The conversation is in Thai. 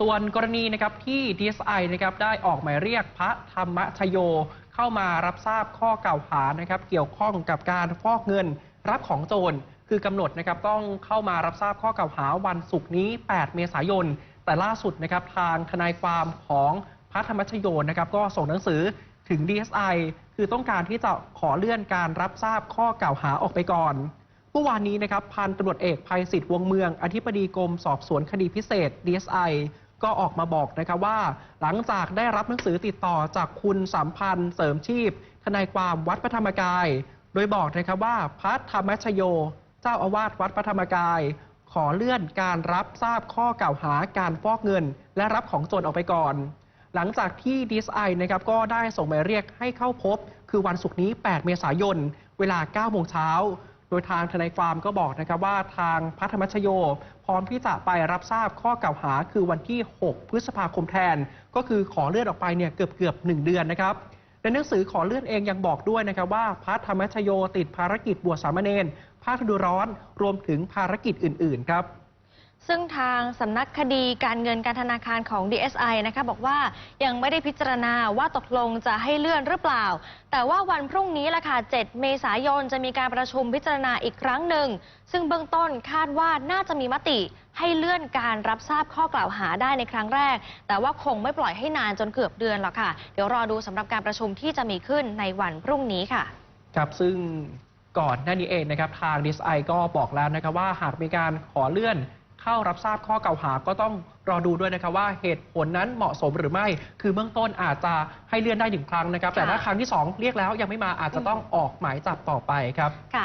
ส่วนกรณีนะครับที่ DSI นะครับได้ออกหมายเรียกพระธรรมชโย เข้ามารับทราบข้อกล่าวหานะครับเกี่ยวข้องกับการฟอกเงินรับของโจรคือกำหนดนะครับต้องเข้ามารับทราบข้อกล่าวหาวันศุกร์นี้ 8 เมษายน แต่ล่าสุดนะครับทางทนายความของพระธรรมชโยนะครับก็ส่งหนังสือถึง DSI คือต้องการที่จะขอเลื่อนการรับทราบข้อกล่าวหาออกไปก่อนเมื่อวานนี้นะครับพันตำรวจเอกภัยศิษฐ์วงเมือง อธิบดีกรมสอบสวนคดีพิเศษ DSI ก็ออกมาบอกนะครับว่า หลังจากได้รับหนังสือติดต่อจากคุณสัมพันธ์เสริมชีพ ทนายความวัดพระธรรมกาย โดยบอกนะครับว่าพระธรรมชโย เจ้าอาวาสวัดพระธรรมกาย ขอเลื่อนการรับทราบข้อกล่าวหาการฟอกเงิน และรับของโจรออกไปก่อน หลังจากที่ DSI นะครับก็ได้ส่งหมายเรียกให้เข้าพบ คือวันศุกร์นี้ 8 เมษายน เวลา 9 โมงเช้า โดยทางทนายความก็บอกนะครับว่าทางพัทธรรมชโย พร้อมที่จะไปรับทราบข้อกล่าวหาคือวันที่ 6 พฤษภาคมแทน ก็คือขอเลื่อนออกไปเนี่ยเกือบเกือบหเดือนนะครับในหนังสือขอเลื่อนเองยังบอกด้วยนะครับว่าพระธรรมชโยติดภารกิจบวชสามเณรภาคฤดูร้อนรวมถึงภารกิจอื่น ๆ ครับ ซึ่งทางสำนักคดีการเงินการธนาคารของ DSI นะคะบอกว่ายังไม่ได้พิจารณาว่าตกลงจะให้เลื่อนหรือเปล่า แต่ว่าวันพรุ่งนี้ละค่ะ 7 เมษายนจะมีการประชุมพิจารณาอีกครั้งหนึ่ง ซึ่งเบื้องต้นคาดว่าน่าจะมีมติให้เลื่อนการรับทราบข้อกล่าวหาได้ในครั้งแรก แต่ว่าคงไม่ปล่อยให้นานจนเกือบเดือนหรอกค่ะ เดี๋ยวรอดูสำหรับการประชุมที่จะมีขึ้นในวันพรุ่งนี้ค่ะ ครับซึ่งก่อนหน้านี้เองนะครับทาง DSI ก็บอกแล้วนะครับว่าหากมีการขอเลื่อน เข้ารับทราบข้อกล่าวหาก็ต้องรอดูด้วยนะครับว่าเหตุผลนั้นเหมาะสมหรือไม่ คือเบื้องต้นอาจจะให้เลื่อนได้หนึ่งครั้งนะครับ แต่ถ้าครั้งที่สองเรียกแล้วยังไม่มาอาจจะต้องออกหมายจับต่อไปครับค่ะ